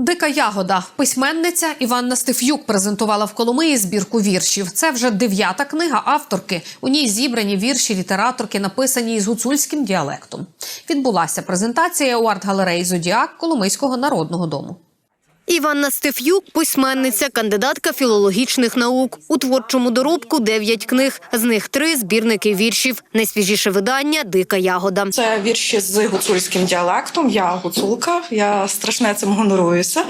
Дика ягода, письменниця Іванна Стеф'юк презентувала в Коломиї збірку віршів. Це вже дев'ята книга авторки. У ній зібрані вірші літераторки, написані із гуцульським діалектом. Відбулася презентація у арт-галереї Зодіак Коломийського народного дому. Іванна Стеф'юк – письменниця, кандидатка філологічних наук. У творчому доробку дев'ять книг, з них три збірники віршів. Найсвіжіше видання «Дика ягода». Це вірші з гуцульським діалектом. Я гуцулка, я страшне цим гоноруюся.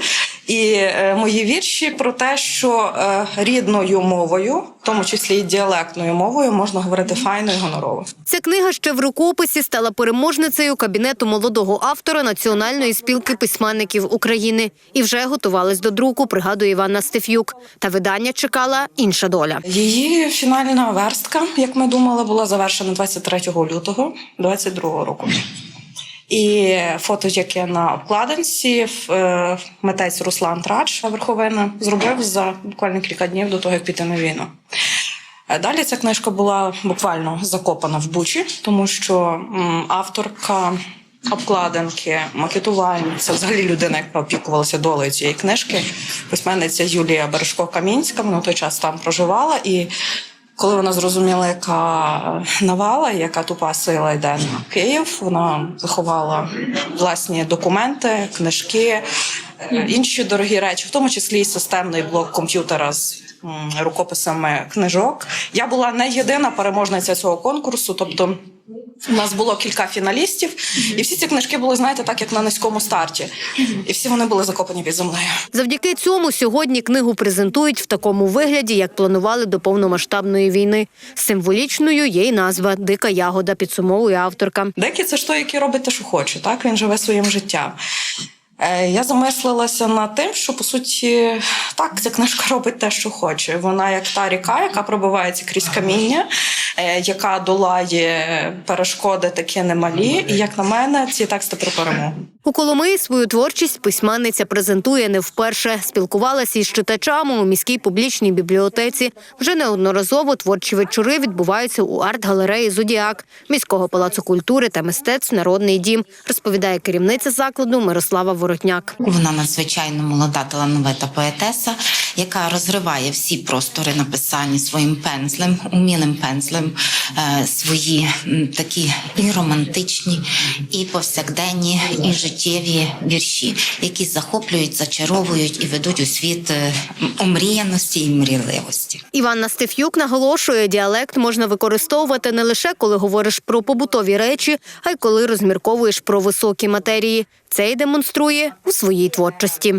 І е, мої вірші про те, що е, рідною мовою, в тому числі і діалектною мовою, можна говорити файно і гонорово. Ця книга ще в рукописі стала переможницею кабінету молодого автора Національної спілки письменників України. І вже готувалась до друку, пригадує Іванна Стеф'юк. Та видання чекала інша доля. Її фінальна верстка, як ми думали, була завершена 23 лютого 2022 року. І фото, яке на обкладинці, е, митець Руслан Трач Верховина зробив за буквально кілька днів до того, як піти на війну. Е, Далі ця книжка була буквально закопана в бучі, тому що авторка обкладинки, макетувальниця, взагалі людина, яка опікувалася долею цієї книжки, письменниця Юлія Бережко Камінська. Вона той час там проживала і. Коли вона зрозуміла, яка навала, яка тупа сила йде на Київ, вона заховала власні документи, книжки, е, інші дорогі речі, в тому числі і системний блок комп'ютера з рукописами книжок. Я була не єдина переможниця цього конкурсу, тобто. У нас було кілька фіналістів, і всі ці книжки були, знаєте, так як на низькому старті, і всі вони були закопані під землею. Завдяки цьому сьогодні книгу презентують в такому вигляді, як планували до повномасштабної війни. Символічною є й назва Дика ягода, підсумовує авторка. Деякі це ж той, який робить те, що хоче. Так він живе своїм життям. Е, Я замислилася над тим, що по суті так ця книжка робить те, що хоче. Вона як та ріка, яка пробивається крізь каміння, е, яка долає перешкоди такі немалі. І як на мене, ці тексти про перемогу. У Коломиї свою творчість письменниця презентує не вперше. Спілкувалася із читачами у міській публічній бібліотеці. Вже неодноразово творчі вечори відбуваються у арт-галереї Зодіак міського палацу культури та мистецтв Народний дім, розповідає керівниця закладу Мирослава Воротняк. Вона надзвичайно молода, талановита поетеса, яка розриває всі простори написання своїм пензлем, умілим пензлем, е, свої такі і романтичні, і повсякденні, і життєві вірші, які захоплюють, зачаровують і ведуть у світ е, омріяності і мрійливості. Іванна Стеф'юк наголошує, діалект можна використовувати не лише коли говориш про побутові речі, а й коли розмірковуєш про високі матерії. Це й демонструє у своїй творчості.